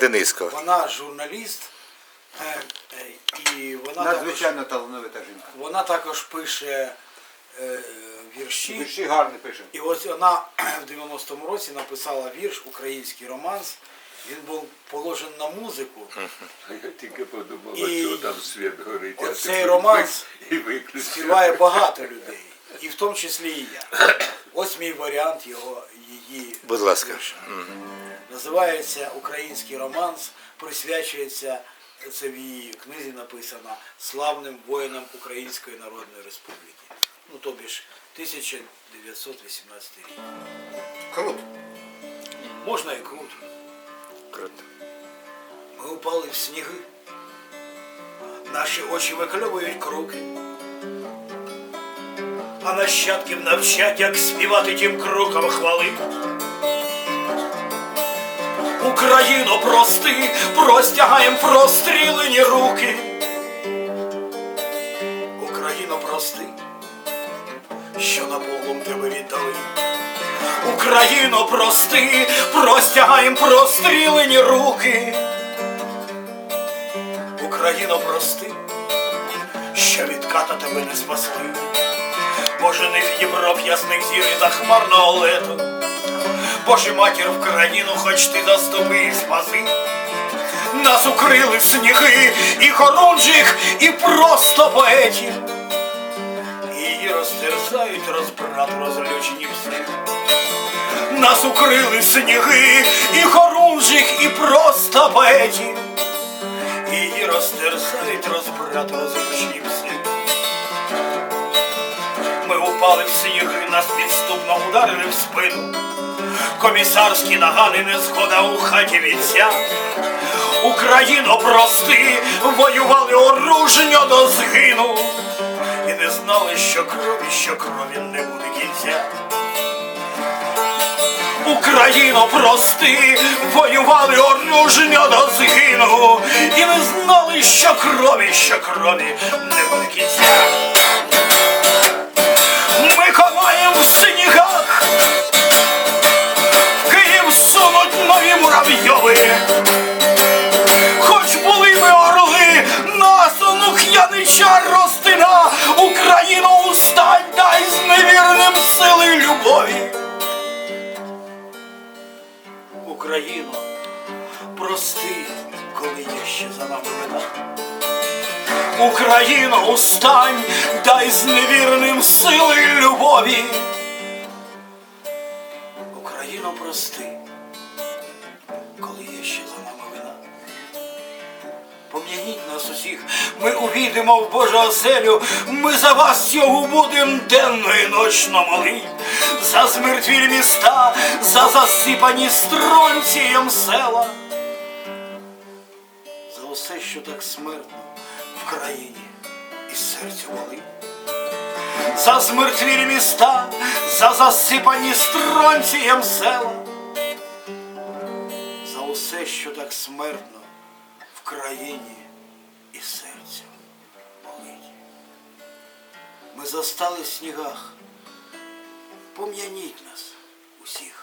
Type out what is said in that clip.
Дениско. Вона журналіст, е, е, і вона також, талановита жінка. вона також пише е, вірші. Вірші гарні пише. І ось вона в 90-му році написала вірш Український романс. Він був положений на музику. А я тільки подумав, І що там світ горить. а оцей романс співає багато людей, і в тому числі і я. Ось мій варіант його її. Будь ласка. вірша. Називається Український романс, присвячується це в її книзі написано славним воїнам Української Народної Республіки. Ну, тобі ж 1918 рік. Круто. Можна і. Круто. Ми упали в сніги, наші очі викльовують круки, а нащадків навчать, як співати тим крукам хвали. Україну прости, простягаєм прострілені руки. Україно прости, що на полом тебе віддали. Україно, прости, простягаєм прострілені руки. Україно, прости, що від ката тебе не спасли. Боже, не відібрав ясних зір і захмарного лету. Боже, матір в країну, хоч ти заступи і спаси. Нас укрили в сніги і хорунжих, і просто поетів. Її розтерзають розбрат розлючені пси. Нас укрили сніги і хорунжих, і просто поетів. Її розтерзають розбрат розлючені пси. Ми упали в нас підступно ударили в спину. Комісарські нагани не згода у хаті вітця. Україно, прости, воювали оружньо до згину. І не знали, що крові, що крові не буде кінця. Україно, прости, воювали оружньо до згину. І не знали, що крові, що крові не буде кінця. Україну, прости, коли є ще за нами вина. Україно, устань, дай з невірним сили любові. Україно, прости, Пом'яніть нас усіх, ми увійдемо в Божу оселю, ми за вас його будем денно і ночно молить. За змертвілі міста, за засипані стронцієм села. За усе, що так смертно в країні і серцю болить. За змертвілі міста, за засипані стронцієм села. За усе, що так смертно країні і серця болить. Ми застали в снігах. Пом'яніть нас усіх.